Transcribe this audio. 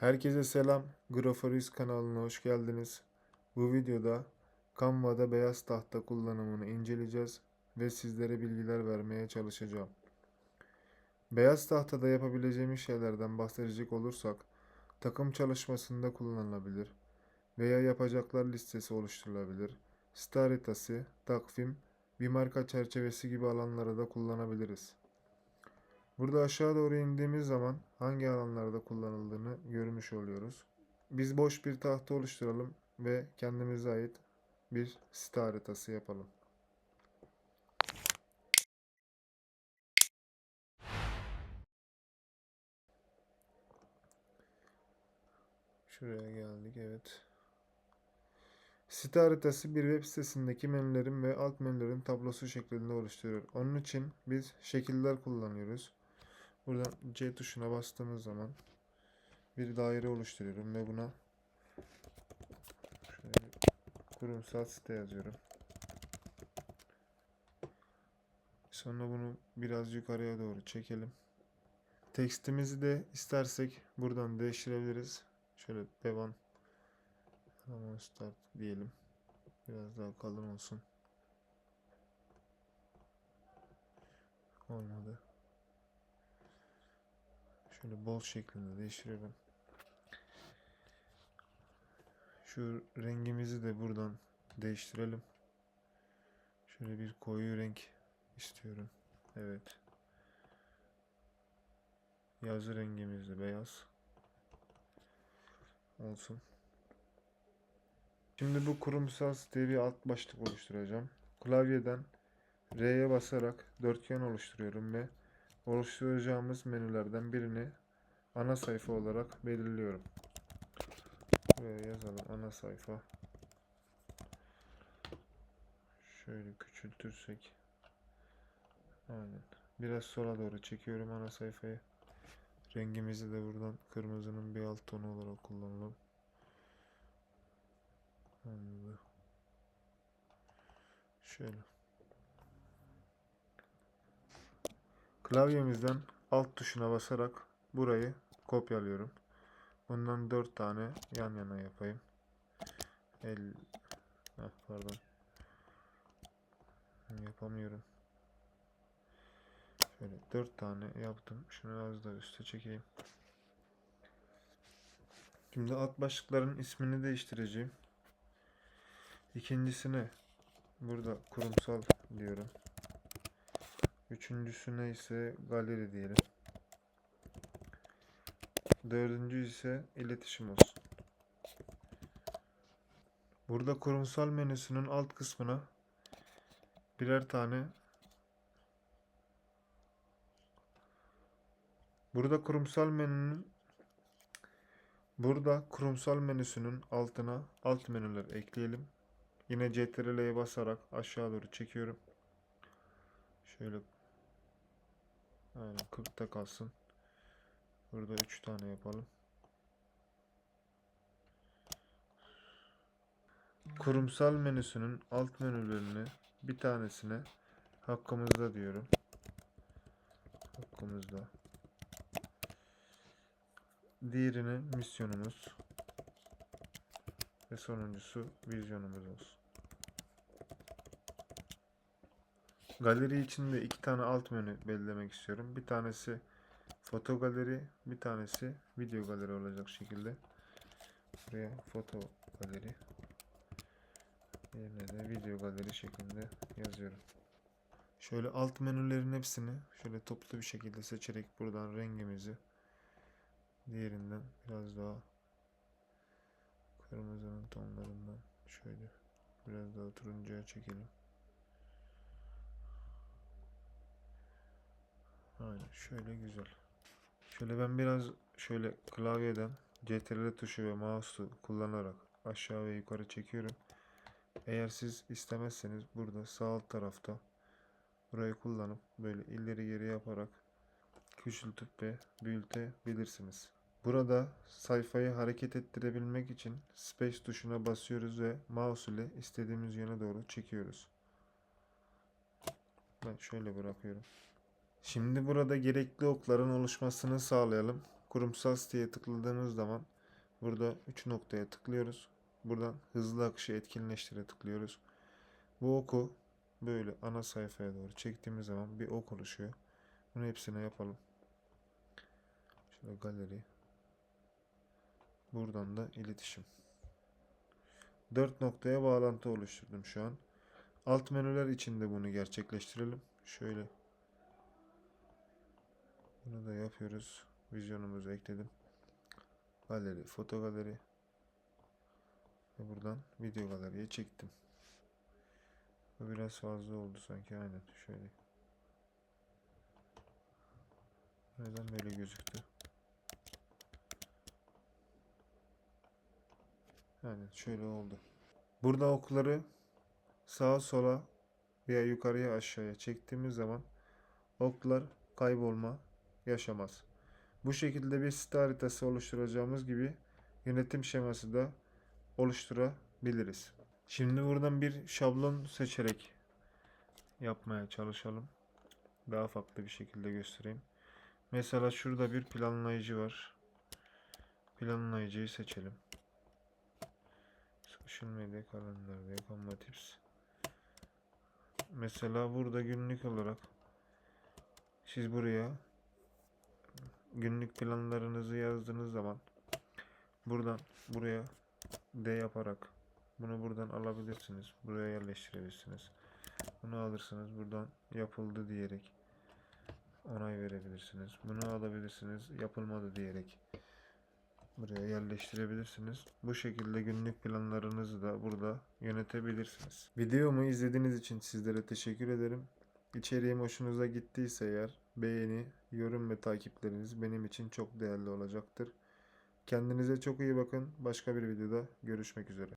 Herkese selam. Graforist kanalına hoş geldiniz. Bu videoda Canva'da beyaz tahta kullanımını inceleyeceğiz ve sizlere bilgiler vermeye çalışacağım. Beyaz tahtada yapabileceğimiz şeylerden bahsedecek olursak, takım çalışmasında kullanılabilir veya yapacaklar listesi oluşturulabilir, site haritası, takvim, bir marka çerçevesi gibi alanlara da kullanabiliriz. Burada aşağı doğru indiğimiz zaman hangi alanlarda kullanıldığını görmüş oluyoruz. Biz boş bir tahta oluşturalım ve kendimize ait bir site haritası yapalım. Şuraya geldik evet. Site haritası bir web sitesindeki menülerin ve alt menülerin tablosu şeklinde oluşturuyor. Onun için biz şekiller kullanıyoruz. Buradan C tuşuna bastığımız zaman bir daire oluşturuyorum ve buna şöyle kurumsal site yazıyorum. Sonra bunu biraz yukarıya doğru çekelim. Tekstimizi de istersek buradan değiştirebiliriz. Şöyle devam Hemen start diyelim. Biraz daha kalın olsun. Olmadı. Şöyle bol şeklinde değiştirelim. Şu rengimizi de buradan değiştirelim. Şöyle bir koyu renk istiyorum. Evet. Yazı rengimiz de beyaz. Olsun. Şimdi bu kurumsal siteye bir alt başlık oluşturacağım. Klavyeden R'ye basarak dörtgen oluşturuyorum ve oluşturacağımız menülerden birini ana sayfa olarak belirliyorum. Buraya yazalım ana sayfa. Şöyle küçültürsek. Aynen. Biraz sola doğru çekiyorum ana sayfayı. Rengimizi de buradan kırmızının bir alt tonu olarak kullanalım. Şöyle. Klavyemizden alt tuşuna basarak burayı kopyalıyorum. Bundan 4 tane yan yana yapayım. El Heh, pardon. Yapamıyorum. Şöyle 4 tane yaptım. Şunu az da üste çekeyim. Şimdi alt başlıkların ismini değiştireceğim. İkincisine burada kurumsal diyorum. Üçüncüsüne ise galeri diyelim. Dördüncü ise iletişim olsun. Burada kurumsal menüsünün alt kısmına birer tane Burada kurumsal menünün Burada kurumsal menüsünün altına alt menüler ekleyelim. Yine CTRL'ye basarak aşağı doğru çekiyorum. Şöyle Aynen 40'ta kalsın. Burada 3 tane yapalım. Kurumsal menüsünün alt menülerini bir tanesine hakkımızda diyorum. Hakkımızda. Diğerini misyonumuz. Ve sonuncusu vizyonumuz olsun. Galeri için de iki tane alt menü belirlemek istiyorum. Bir tanesi foto galeri, bir tanesi video galeri olacak şekilde. Buraya foto galeri. Yerine de video galeri şeklinde yazıyorum. Şöyle alt menülerin hepsini şöyle toplu bir şekilde seçerek buradan rengimizi diğerinden biraz daha kırmızının tonlarından şöyle biraz daha turuncuya çekelim. Aynen şöyle güzel. Şöyle ben biraz şöyle klavyeden CTRL tuşu ve mouse'u kullanarak aşağı ve yukarı çekiyorum. Eğer siz istemezseniz burada sağ alt tarafta burayı kullanıp böyle ileri geri yaparak küçültüp ve büyütebilirsiniz. Burada sayfayı hareket ettirebilmek için space tuşuna basıyoruz ve mouse ile istediğimiz yöne doğru çekiyoruz. Ben şöyle bırakıyorum. Şimdi burada gerekli okların oluşmasını sağlayalım. kurumsal siteye tıkladığımız zaman burada 3 noktaya tıklıyoruz. Buradan hızlı akışı etkinleştire tıklıyoruz. Bu oku böyle ana sayfaya doğru çektiğimiz zaman bir ok oluşuyor. Bunu hepsine yapalım. Şöyle galeri. Buradan da iletişim. 4 noktaya bağlantı oluşturdum şu an. Alt menüler içinde bunu gerçekleştirelim. Şöyle. Bunu da yapıyoruz. Vizyonumuzu ekledim. Galeri, foto galeri. Ve buradan video galeriye çektim. Bu biraz fazla oldu sanki. Aynen şöyle. Neden böyle gözüktü? Aynen şöyle oldu. Burada okları sağa sola veya yukarıya aşağıya çektiğimiz zaman oklar kaybolma yaşamaz. Bu şekilde bir site haritası oluşturacağımız gibi yönetim şeması da oluşturabiliriz. Şimdi buradan bir şablon seçerek yapmaya çalışalım. Daha farklı bir şekilde göstereyim. Mesela şurada bir planlayıcı var. Planlayıcıyı seçelim. Social media kalender diye Canva Tips. Mesela burada günlük olarak siz buraya günlük planlarınızı yazdığınız zaman buradan buraya D yaparak bunu buradan alabilirsiniz. Buraya yerleştirebilirsiniz. Bunu alırsınız. Buradan yapıldı diyerek onay verebilirsiniz. Bunu alabilirsiniz. Yapılmadı diyerek buraya yerleştirebilirsiniz. Bu şekilde günlük planlarınızı da burada yönetebilirsiniz. Videomu izlediğiniz için sizlere teşekkür ederim. İçeriğim hoşunuza gittiyse eğer beğeni, yorum ve takipleriniz benim için çok değerli olacaktır. Kendinize çok iyi bakın. Başka bir videoda görüşmek üzere.